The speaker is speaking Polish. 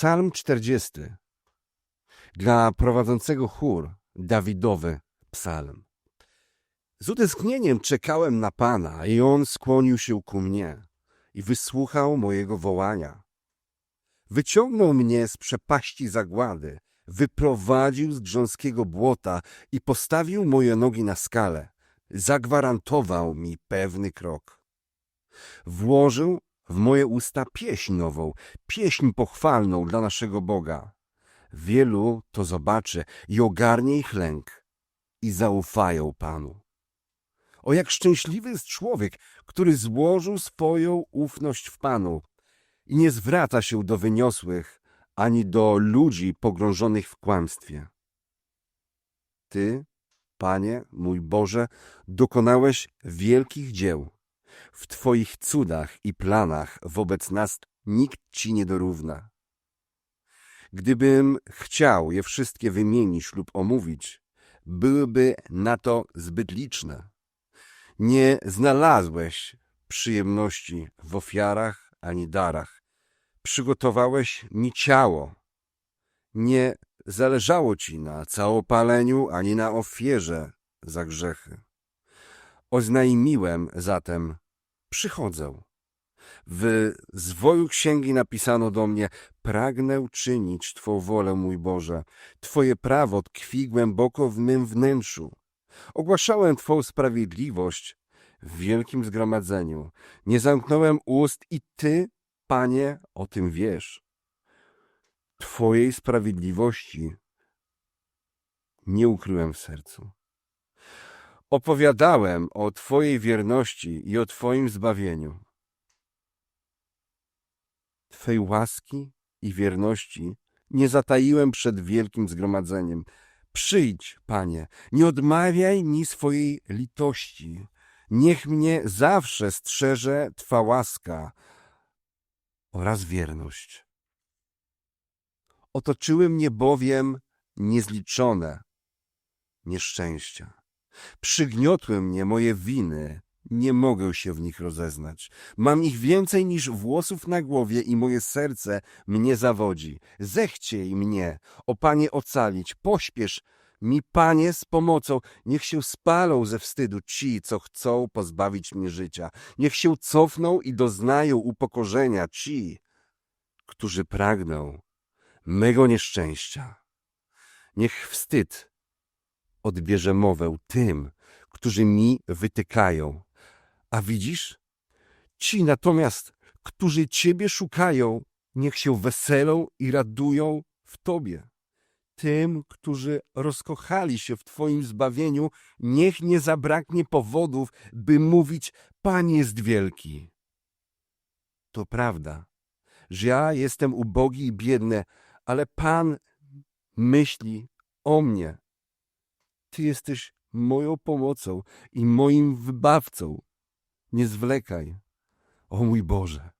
Psalm 40. Dla prowadzącego chór Dawidowy psalm. Z utęsknieniem czekałem na Pana i On skłonił się ku mnie i wysłuchał mojego wołania. Wyciągnął mnie z przepaści zagłady, wyprowadził z grząskiego błota i postawił moje nogi na skale. Zagwarantował mi pewny krok. Włożył w moje usta pieśń nową, pieśń pochwalną dla naszego Boga. Wielu to zobaczy i ogarnie ich lęk i zaufają Panu. O jak szczęśliwy jest człowiek, który złożył swoją ufność w Panu i nie zwraca się do wyniosłych ani do ludzi pogrążonych w kłamstwie. Ty, Panie, mój Boże, dokonałeś wielkich dzieł. W Twoich cudach i planach wobec nas nikt Ci nie dorówna. Gdybym chciał je wszystkie wymienić lub omówić, byłyby na to zbyt liczne. Nie znalazłeś przyjemności w ofiarach ani darach. Przygotowałeś mi ciało. Nie zależało ci na całopaleniu ani na ofierze za grzechy. Oznajmiłem zatem, przychodzę. W zwoju księgi napisano do mnie, pragnę czynić Twą wolę, mój Boże. Twoje prawo tkwi głęboko w mym wnętrzu. Ogłaszałem Twą sprawiedliwość w wielkim zgromadzeniu. Nie zamknąłem ust i Ty, Panie, o tym wiesz. Twojej sprawiedliwości nie ukryłem w sercu. Opowiadałem o Twojej wierności i o Twoim zbawieniu. Twej łaski i wierności nie zataiłem przed wielkim zgromadzeniem. Przyjdź, Panie, nie odmawiaj mi swojej litości. Niech mnie zawsze strzeże Twa łaska oraz wierność. Otoczyły mnie bowiem niezliczone nieszczęścia. Przygniotły mnie moje winy, nie mogę się w nich rozeznać. Mam ich więcej niż włosów na głowie i moje serce mnie zawodzi. Zechciej mnie, o Panie, ocalić, pośpiesz mi, Panie, z pomocą. Niech się spalą ze wstydu ci, co chcą pozbawić mnie życia. Niech się cofną i doznają upokorzenia ci, którzy pragną mego nieszczęścia. Niech wstyd odbierze mowę tym, którzy mi wytykają. A widzisz? Ci natomiast, którzy Ciebie szukają, niech się weselą i radują w Tobie. Tym, którzy rozkochali się w Twoim zbawieniu, niech nie zabraknie powodów, by mówić, Pan jest wielki. To prawda, że ja jestem ubogi i biedny, ale Pan myśli o mnie. Ty jesteś moją pomocą i moim wybawcą. Nie zwlekaj, o mój Boże.